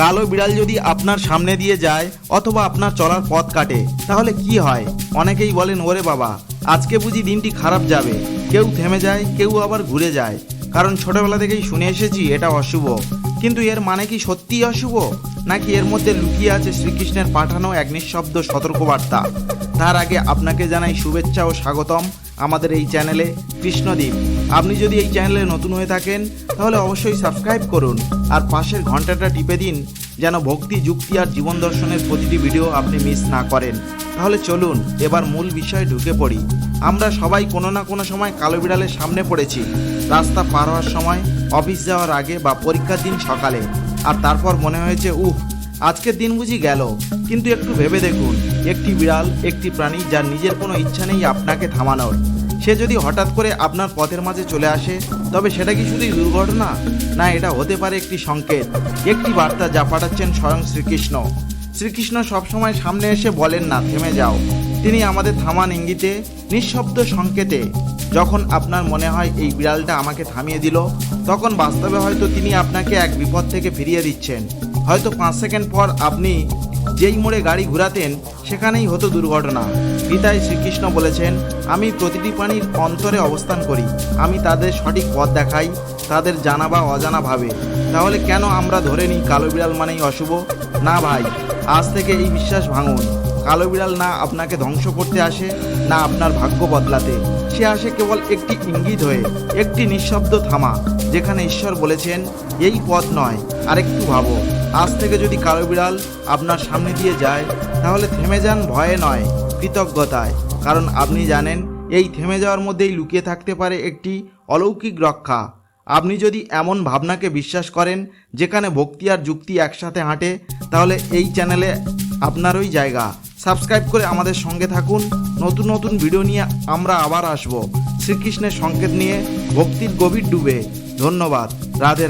কালো বিড়াল যদি আপনার সামনে দিয়ে যায় অথবা আপনার চলার পথ কাটে, তাহলে কি হয়? অনেকেই বলেন, ওরে বাবা, আজকে বুঝি দিনটি খারাপ যাবে। কেউ থেমে যায়, কেউ আবার ঘুরে যায়। কারণ ছোটবেলা থেকেই শুনে এসেছি, এটা অশুভ। কিন্তু এর মানে কি সত্যিই অশুভ? নাকি এর মধ্যে লুকিয়ে আছে শ্রীকৃষ্ণের পাঠানো এক নিঃশব্দ সতর্কবার্তা? তার আগে আপনাকে জানাই শুভেচ্ছা ও স্বাগতম। আমাদের এই চ্যানেলে কৃষ্ণদ্বীপ আপনি যদি এই চ্যানেলে নতুন হয়ে থাকেন, তাহলে অবশ্যই সাবস্ক্রাইব করুন আর পাশের ঘন্টাটা টিপে দিন, যেন ভক্তি, যুক্তি আর জীবন দর্শনের প্রতিটি ভিডিও আপনি মিস না করেন। তাহলে চলুন, এবার মূল বিষয়ে ঢুকে পড়ি। আমরা সবাই কোনো না কোনো সময় কালো বিড়ালের সামনে পড়েছি। রাস্তা পার হওয়ার সময়, অফিস যাওয়ার আগে বা পরীক্ষার দিন সকালে। আর তারপর মনে হয়েছে, উহ আজকের দিন বুঝি গেল। কিন্তু একটু ভেবে দেখুন, একটি বিড়াল, একটি প্রাণী যার নিজের কোনো ইচ্ছা নেই আপনাকে থামানোর। সে যদি হঠাৎ করে আপনার পথের মাঝে চলে আসে, তবে সেটা কি শুধুই দুর্ঘটনা? না, এটা হতে পারে একটি সংকেত, একটি বার্তা যা পাঠাচ্ছেন স্বয়ং শ্রীকৃষ্ণ। শ্রীকৃষ্ণ সবসময় সামনে এসে বলেন না, থেমে যাও। তিনি আমাদের থামান ইঙ্গিতে, নিঃশব্দ সংকেতে, যখন আপনার মনে হয় এই বিড়ালটা আমাকে থামিয়ে দিল, তখন বাস্তবে হয়তো তিনি আপনাকে এক বিপদ থেকে ফিরিয়ে দিচ্ছেন। হয়তো পাঁচ সেকেন্ড পর আপনি যেই মোড়ে গাড়ি ঘোরাতেন, সেখানেই হতো দুর্ঘটনা। গীতায় শ্রীকৃষ্ণ বলেছেন, আমি প্রতিটি প্রাণীর অন্তরে অবস্থান করি। আমি তাদের সঠিক পথ দেখাই, তাদের জানা বা অজানা ভাবে। তাহলে কেন আমরা ধরে নিই কালো বিড়াল মানেই অশুভ? না ভাই, আজ থেকে এই বিশ্বাস ভাঙুন। কালো বিড়াল না আপনাকে ধ্বংস করতে আসে, না আপনার ভাগ্য বদলাতে। সে আসে কেবল একটি ইঙ্গিত হয়ে, একটি নিঃশব্দ থামা, যেখানে ঈশ্বর বলেছেন, এই পথ নয়, আরেকটু ভাবো। আজ থেকে যদি কালো বিড়াল আপনার সামনে দিয়ে যায়, তাহলে থেমে যান ভয়ে নয়, কৃতজ্ঞতায়। কারণ আপনি জানেন, এই থেমে যাওয়ার মধ্যেই লুকিয়ে থাকতে পারে একটি অলৌকিক রক্ষা। আপনি যদি এমন ভাবনাকে বিশ্বাস করেন, যেখানে ভক্তি আর যুক্তি একসাথে হাঁটে, তাহলে এই চ্যানেলে আপনারই জায়গা। সাবস্ক্রাইব করে আমাদের সঙ্গে থাকুন। নতুন নতুন ভিডিও নিয়ে আমরা আবার আসব। শ্রীকৃষ্ণের সংকেত নিয়ে ভক্তির গভীর ডুবে। ধন্যবাদ। রাধে